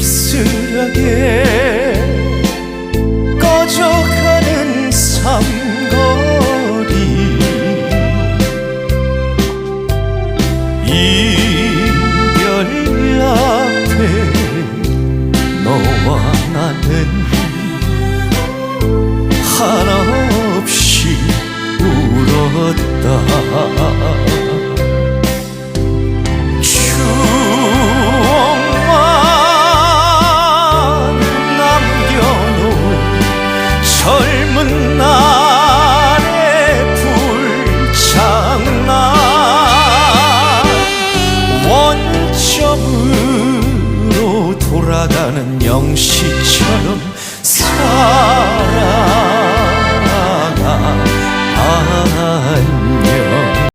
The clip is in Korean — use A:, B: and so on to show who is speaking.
A: 쓸쓸하게 꺼져가는 삼거리. 이별 앞에 너와 나는 한없이 울었다. 푸른 날의 불장난 원점으로 돌아가는 영시처럼